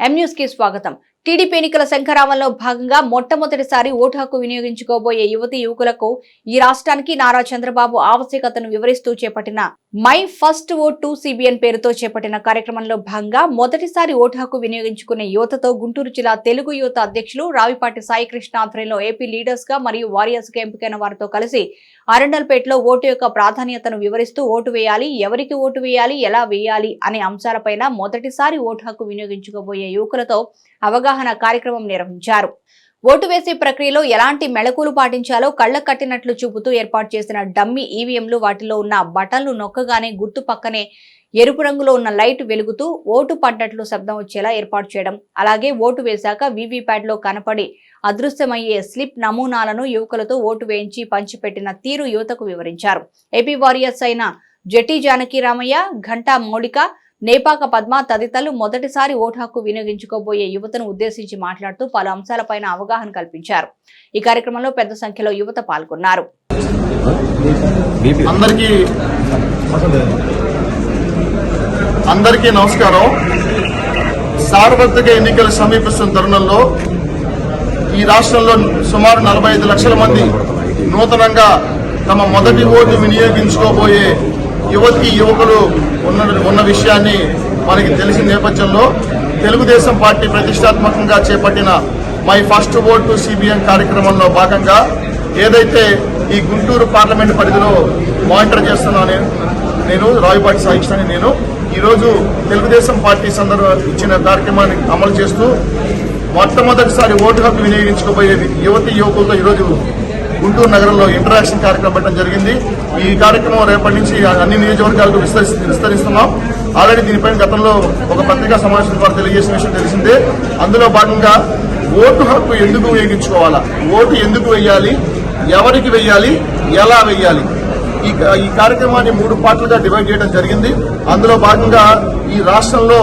ఎంన్యూస్కి స్వాగతం. టీడీపీ ఎన్నికల శంఖరామంలో భాగంగా మొట్టమొదటిసారి ఓటు హక్కు వినియోగించుకోబోయే యువతి యువకులకు ఈ రాష్ట్రానికి నారా చంద్రబాబు ఆవశ్యకతను వివరిస్తూ చేపట్టిన my first vote to CBN పేరుతో చేపట్టిన కార్యక్రమంలో భాగంగా మొదటిసారి ఓటు హక్కు వినియోగించుకునే యువతతో గుంటూరు జిల్లా తెలుగు యువత అధ్యక్షులు రావిపాటి సాయికృష్ణ ఆధ్వర్యంలో ఏపీ లీడర్స్గా మరియు వారియర్స్గా ఎంపికైన వారితో కలిసి అరండల్పేటలో ఓటు యొక్క ప్రాధాన్యతను వివరిస్తూ ఓటు వేయాలి ఎవరికి ఓటు వేయాలి ఎలా వేయాలి అనే అంశాలపైన మొదటిసారి ఓటు హక్కు వినియోగించుకోబోయే యువకులతో అవగాహన కార్యక్రమం నిర్వహించారు. ఓటు వేసే ప్రక్రియలో ఎలాంటి మెళకులు పాటించాలో కళ్ళ కట్టినట్లు చూపుతూ ఏర్పాటు చేసిన డమ్మీ ఈవీఎంలు వాటిలో ఉన్న బటన్లు నొక్కగానే గుర్తు పక్కనే ఎరుపు రంగులో ఉన్న లైట్ వెలుగుతూ ఓటు పడ్డట్లు శబ్దం వచ్చేలా ఏర్పాటు చేయడం అలాగే ఓటు వేశాక వీవీప్యాడ్లో కనపడి అదృశ్యమయ్యే స్లిప్ నమూనాలను యువకులతో ఓటు వేయించి పంచిపెట్టిన తీరు యువతకు వివరించారు. ఏపీ వారియర్స్ అయిన జటి జానకి రామయ్య ఘంటా మౌళిక నేపాక పద్మ తదితరులు మొదటిసారి ఓటు హక్కు వినియోగించుకోబోయే యువతను ఉద్దేశించి మాట్లాడుతూ పలు అంశాలపైన అవగాహన కల్పించారు. ఈ కార్యక్రమంలో పెద్ద సంఖ్యలో యువత పాల్గొన్నారు. అందరికీ నమస్కారం. సార్వత్రిక ఎన్నికలు సమీపిస్తున్న తరుణంలో ఈ రాష్ట్రంలో సుమారు నలభై ఐదు లక్షల మంది నూతనంగా తమ మొదటి ఓటు వినియోగించుకోబోయే యువతి యువకులు ఉన్న ఉన్న విషయాన్ని మనకి తెలిసిన నేపథ్యంలో తెలుగుదేశం పార్టీ ప్రతిష్టాత్మకంగా చేపట్టిన మై ఫస్ట్ ఓటు సిబిఎం కార్యక్రమంలో భాగంగా ఏదైతే ఈ గుంటూరు పార్లమెంట్ పరిధిలో మానిటర్ చేస్తున్నాను నేను నేను రాయపాటి నేను ఈరోజు తెలుగుదేశం పార్టీ సందర్భ ఇచ్చిన కార్యక్రమాన్ని అమలు చేస్తూ మొట్టమొదటిసారి ఓటు హక్కు వినియోగించుకోబోయే యువతి యువకులతో ఈరోజు గుంటూరు నగరంలో ఇంటరాక్షన్ కార్యక్రమం పెట్టడం జరిగింది. ఈ కార్యక్రమం రేపటి నుంచి అన్ని నియోజకవర్గాలకు విస్తరి విస్తరిస్తున్నాం. ఆల్రెడీ దీనిపైన గతంలో ఒక పత్రికా సమావేశం ద్వారా తెలియజేసిన విషయం తెలిసిందే. అందులో భాగంగా ఓటు హక్కు ఎందుకు ఉపయోగించుకోవాలా ఓటు ఎందుకు వెయ్యాలి ఎవరికి వెయ్యాలి ఎలా వెయ్యాలి ఈ ఈ కార్యక్రమాన్ని మూడు పార్ట్లుగా డివైడ్ చేయడం జరిగింది. అందులో భాగంగా ఈ రాష్ట్రంలో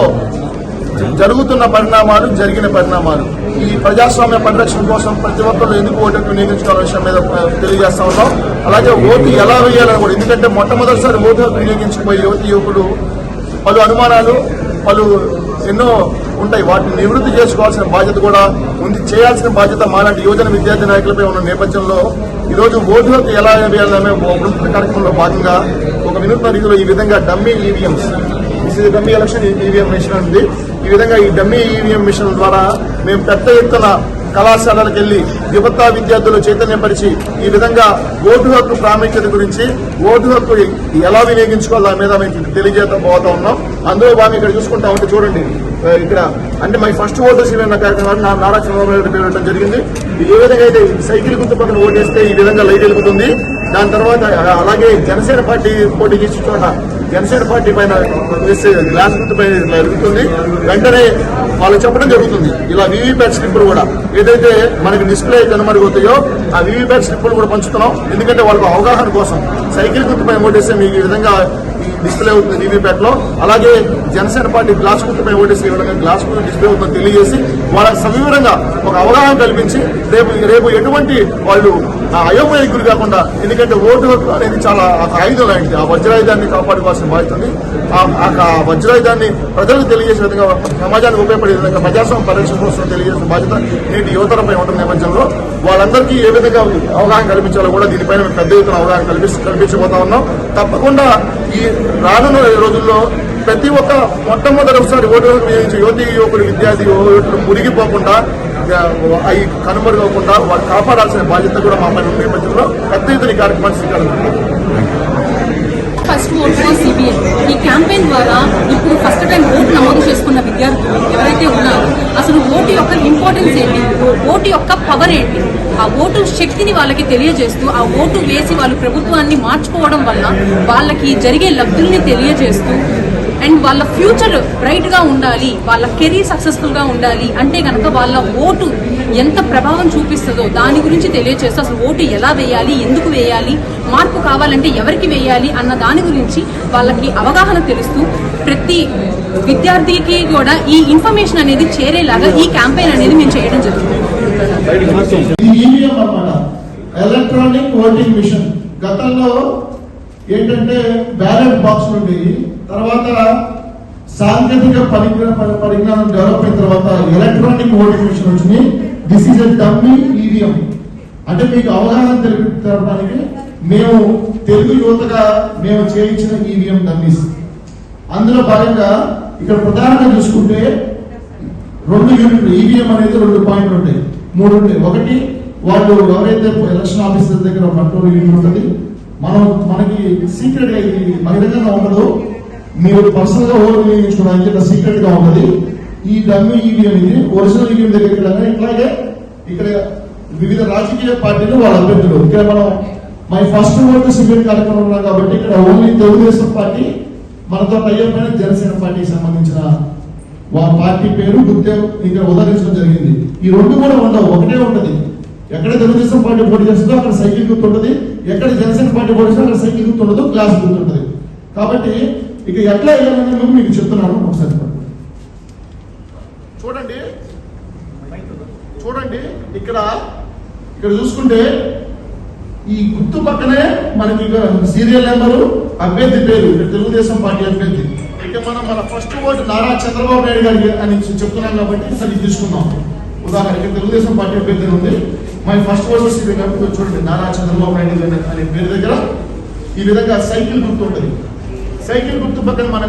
జరుగుతున్న పరిణామాలు జరిగిన పరిణామాలు. ఈ ప్రజాస్వామ్య పరిరక్షణ కోసం ప్రతి ఒక్కరు ఎందుకు ఓటర్లు హక్కు విషయం మీద తెలియజేస్తా ఉన్నాం. అలాగే ఓటు ఎలా వేయాలని కూడా ఎందుకంటే మొట్టమొదటిసారి ఓటు హక్కు వినియోగించుకుపోయే యువతి యువకుడు పలు అనుమానాలు పలు ఎన్నో ఉంటాయి. వాటిని నివృత్తి చేసుకోవాల్సిన బాధ్యత కూడా ఉంది. చేయాల్సిన బాధ్యత మాలాంటి యువజన విద్యార్థి నాయకులపై ఉన్న నేపథ్యంలో ఈరోజు ఓటు హక్కు ఎలా వేయాలనే ఒక కార్యక్రమంలో భాగంగా ఒక వినూత్న రీతిలో ఈ విధంగా dummy EVMs dummy election EVM machine ఉంది. ఈ విధంగా ఈ డమ్మీ ఈవీఎం మిషన్ ద్వారా మేము పెద్ద ఎత్తున కళాశాలలకు వెళ్ళి యువత విద్యార్థులు చైతన్యపరిచి ఈ విధంగా ఓటు హక్కు ప్రాముఖ్యత గురించి ఓటు హక్కు ఎలా వినియోగించుకోవాలో దాని మీద మేము తెలియజేద్దాం పోతా ఉన్నాం. అందులో భాగం ఇక్కడ చూసుకుంటా ఉంటే చూడండి ఇక్కడ అంటే మై ఫస్ట్ ఓటర్స్ శివన్న కార్యక్రమాన్ని నా నారా చంద్రబాబు నాయుడు పేరు జరిగింది. ఏ విధంగా అయితే సైకిల్ గుర్తు పక్కన ఓటేస్తే ఈ విధంగా లైట్ వెలుగుతుంది. దాని తర్వాత అలాగే జనసేన పార్టీ పోటీ చేసిన చోట జనసేన పార్టీ పైన గ్లాస్ గుర్తు పైన జరుగుతుంది. వెంటనే వాళ్ళు చెప్పడం జరుగుతుంది. ఇలా వీవీప్యాట్ స్లిప్పులు కూడా ఏదైతే మనకి డిస్ప్లే కనుమరుగవుతాయో ఆ వీవీప్యాట్ స్లిప్పులు కూడా పంచుతున్నాం. ఎందుకంటే వాళ్ళకు అవగాహన కోసం సైకిల్ గుర్తు పైన ఓటేస్తే మీకు ఈ విధంగా డిస్ప్లే అవుతుంది వీవీప్యాట్ అలాగే జనసేన పార్టీ గ్లాస్ గుర్తు ఓటేసి విధంగా గ్లాస్ గుర్తు డిస్ప్లే అవుతుందని తెలియజేసి వాళ్ళకి సవివరంగా ఒక అవగాహన కల్పించి రేపు రేపు ఎటువంటి వాళ్ళు ఆ అయోమయకులు కాకుండా ఎందుకంటే ఓటు హక్కు అనేది చాలా ఒక ఆయుధం లాంటిది ఆ వజ్రాయుధాన్ని కాపాడుకోవాల్సిన బాధ్యత ఉంది. ఆ- వజ్రాయుధాన్ని ప్రజలకు తెలియజేసే విధంగా సమాజానికి ఉపయోగపడే విధంగా ప్రజాస్వామ్య పరిరక్షణ కోసం తెలియజేసిన బాధ్యత నేటి యువతరంపై ఉంటుంది నేపథ్యంలో. వాళ్ళందరికీ ఏ విధంగా అవగాహన కల్పించాలో కూడా దీనిపైన పెద్ద ఎత్తున అవగాహన కల్పి కల్పించబోతా ఉన్నాం. తప్పకుండా ఈ రానున్న రోజుల్లో ప్రతి ఒక్క మొట్టమొదటిసారి ఓటు హక్కు యువతి యువకులు విద్యార్థి యువకులు మురిగిపోకుండా అవి కనుమరుగకుండా వారు కాపాడాల్సిన బాధ్యత కూడా మా పైన ఉన్న నేపథ్యంలో పెద్ద ఎత్తున ఈ కార్యక్రమాన్ని శ్రీకారం ఫస్ట్ ఓటు ఫర్ ఈ క్యాంపెయిన్ ద్వారా ఇప్పుడు టైం ఓటు నమోదు చేసుకున్న విద్యార్థులు ఎవరైతే ఉన్నారో అసలు ఓటు యొక్క ఇంపార్టెన్స్ ఏంటి? ఓటు యొక్క పవర్ ఏంటి? ఆ ఓటు శక్తిని వాళ్ళకి తెలియజేస్తూ ఆ ఓటు వేసి వాళ్ళు ప్రభుత్వాన్ని మార్చుకోవడం వల్ల వాళ్ళకి జరిగే లబ్ధుల్ని తెలియజేస్తూ అండ్ వాళ్ళ ఫ్యూచర్ బ్రైట్గా ఉండాలి వాళ్ళ కెరీర్ సక్సెస్ఫుల్గా ఉండాలి అంటే కనుక వాళ్ళ ఓటు ఎంత ప్రభావం చూపిస్తుందో దాని గురించి తెలియజేస్తూ అసలు ఓటు ఎలా వేయాలి ఎందుకు వేయాలి మార్పు కావాలంటే ఎవరికి వేయాలి అన్న దాని గురించి వాళ్ళకి అవగాహన తెలుస్తూ ప్రతి విద్యార్థికి కూడా ఈ ఇన్ఫర్మేషన్ అనేది చేరేలాగా ఈ క్యాంపెయిన్ అనేది మేము చేయడం జరుగుతుంది. Electronic voting machine. గతంలో ఏంటంటే బ్యాలెట్ బాక్స్ నుండి తర్వాత సాంకేతిక పరిజ్ఞానం పరిజ్ఞానం డెవలప్ అయిన తర్వాత ఎలక్ట్రానిక్ ఓటింగ్ మిషన్ వచ్చింది. This is a dummy EVM అంటే మీకు అవగాహన తెలిపి మేము తెలుగు యువతగా మేము చేయించిన ఈవీఎం డమ్మీస్ అందులో భాగంగా ఇక్కడ ప్రధానంగా చూసుకుంటే రెండు యూనిట్లు ఈవీఎం అనేది రెండు పాయింట్లు ఉంటాయి. మూడు ఉంటాయి. ఒకటి వాళ్ళు ఎవరైతే ఎలక్షన్ ఆఫీసర్ దగ్గర కంట్రోల్ యూనిట్ ఉంటుంది మనం మనకి సీక్రెట్గా ఇది బహిరంగంగా ఉండదు. మీరు పర్సనల్గా ఓటు వినియోగించుకోవడానికి ఇట్లా సీక్రెట్గా ఉంటుంది ఈ డమ్మి ఈవీఎం ఇది ఒరిజినల్ ఈవీఎం దగ్గరికి వెళ్ళగానే ఇట్లాగే ఇక్కడ వివిధ రాజకీయ పార్టీలు వాళ్ళ అభ్యర్థులు. ఇక్కడ మనం మై ఫస్ట్ ఓటు సిబిఐ కార్యక్రమం ఉన్నాం కాబట్టి ఇక్కడ ఓన్లీ తెలుగుదేశం పార్టీ మనతో టైప్ జనసేన పార్టీకి సంబంధించిన వాళ్ళ పార్టీ పేరు గుర్తే ఇక్కడ ఉదహరించడం జరిగింది. ఈ రెండు కూడా ఉండవు ఒకటే ఉంటుంది. ఎక్కడ తెలుగుదేశం పార్టీ పోటీ చేస్తుందో అక్కడ సైకిల్ గుర్తుంటుంది ఎక్కడ జనసేన పార్టీ పోటీ చేస్తుందో అక్కడ సైకిల్ గుర్తుండదు క్లాస్ గుర్తుంటుంది కాబట్టి ఇక ఎట్లా వేయాలని మేము మీకు చెప్తున్నాను ఒకసారి. చూడండి. చూడండి ఇక్కడ ఇక్కడ చూసుకుంటే ఈ గుర్తు పక్కనే మనకి ఇక సీరియల్ నెంబరు అభ్యర్థి పేరు తెలుగుదేశం పార్టీ అభ్యర్థి. అయితే మనం మన ఫస్ట్ ఓటు నారా చంద్రబాబు నాయుడు గారి అని చెప్తున్నాం కాబట్టి సరి తీసుకున్నాం ఉదాహరణ ఉదాహరణకి తెలుగుదేశం పార్టీ అభ్యర్థి ఉంది. మై ఫస్ట్ ఓటు సీరియల్ కాబట్టి చూడండి నారా చంద్రబాబు నాయుడు గారి అనే పేరు దగ్గర ఈ విధంగా సైకిల్ గుర్తు ఉంటుంది. సైకిల్ గుర్తు పక్కన మన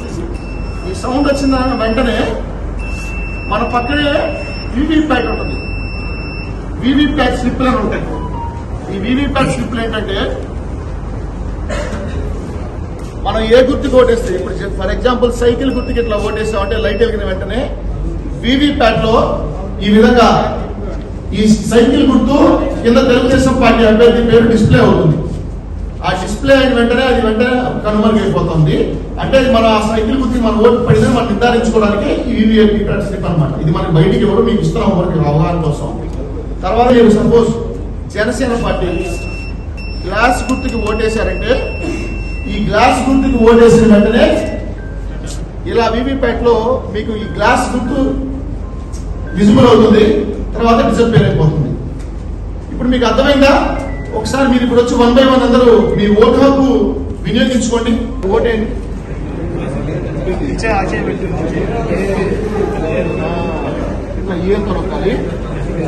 ఈ సౌండ్ వచ్చిన వెంటనే మన పక్కనే వీవీ ప్యాట్ ఉంటుంది. వీవీ ప్యాట్ స్లిప్లు అని ఉంటాయి. ఈ వీవీప్యాట్ స్లిప్లు ఏంటంటే మనం ఏ గుర్తుకు ఓటేస్తే ఇప్పుడు ఫర్ ఎగ్జాంపుల్ సైకిల్ గుర్తుకి ఇట్లా ఓటేస్తాం లైట్ వెలిగిన వెంటనే వీవీప్యాట్లో ఈ విధంగా ఈ సైకిల్ గుర్తు కింద తెలుగుదేశం పార్టీ అభ్యర్థి పేరు డిస్ప్లే అవుతుంది. ఆ డిస్ప్లే అయిన వెంటనే అది వెంటనే కనుమరుగైపోతుంది. అంటే ఇది మన ఆ సైకిల్ గుర్తు మన ఓటు పడిందని మనం నిర్ధారించుకోవడానికి ఈ వీవీఐపీ ప్యాట్ స్లిప్ అనమాట ఇది మనకి బయటికి ఎవరు మీకు ఇస్తున్నాం వరకు అవగాహన కోసం. తర్వాత మీరు సపోజ్ జనసేన పార్టీ గ్లాస్ గుర్తుకి ఓటేశారంటే ఈ గ్లాస్ గుర్తుకి ఓటేసిన వెంటనే ఇలా వీవీప్యాట్లో మీకు ఈ గ్లాస్ గుర్తు విజిబుల్ అవుతుంది తర్వాత డిసప్పేర్ అయిపోతుంది ఇప్పుడు మీకు అర్థమైందా? ఒకసారి మీరు ఇప్పుడు వచ్చి వన్ బై వన్ అందరూ మీ ఓటు హక్కు వినియోగించుకోండి. ఓటేయండి. ఇట్లా ఏం నొక్కండి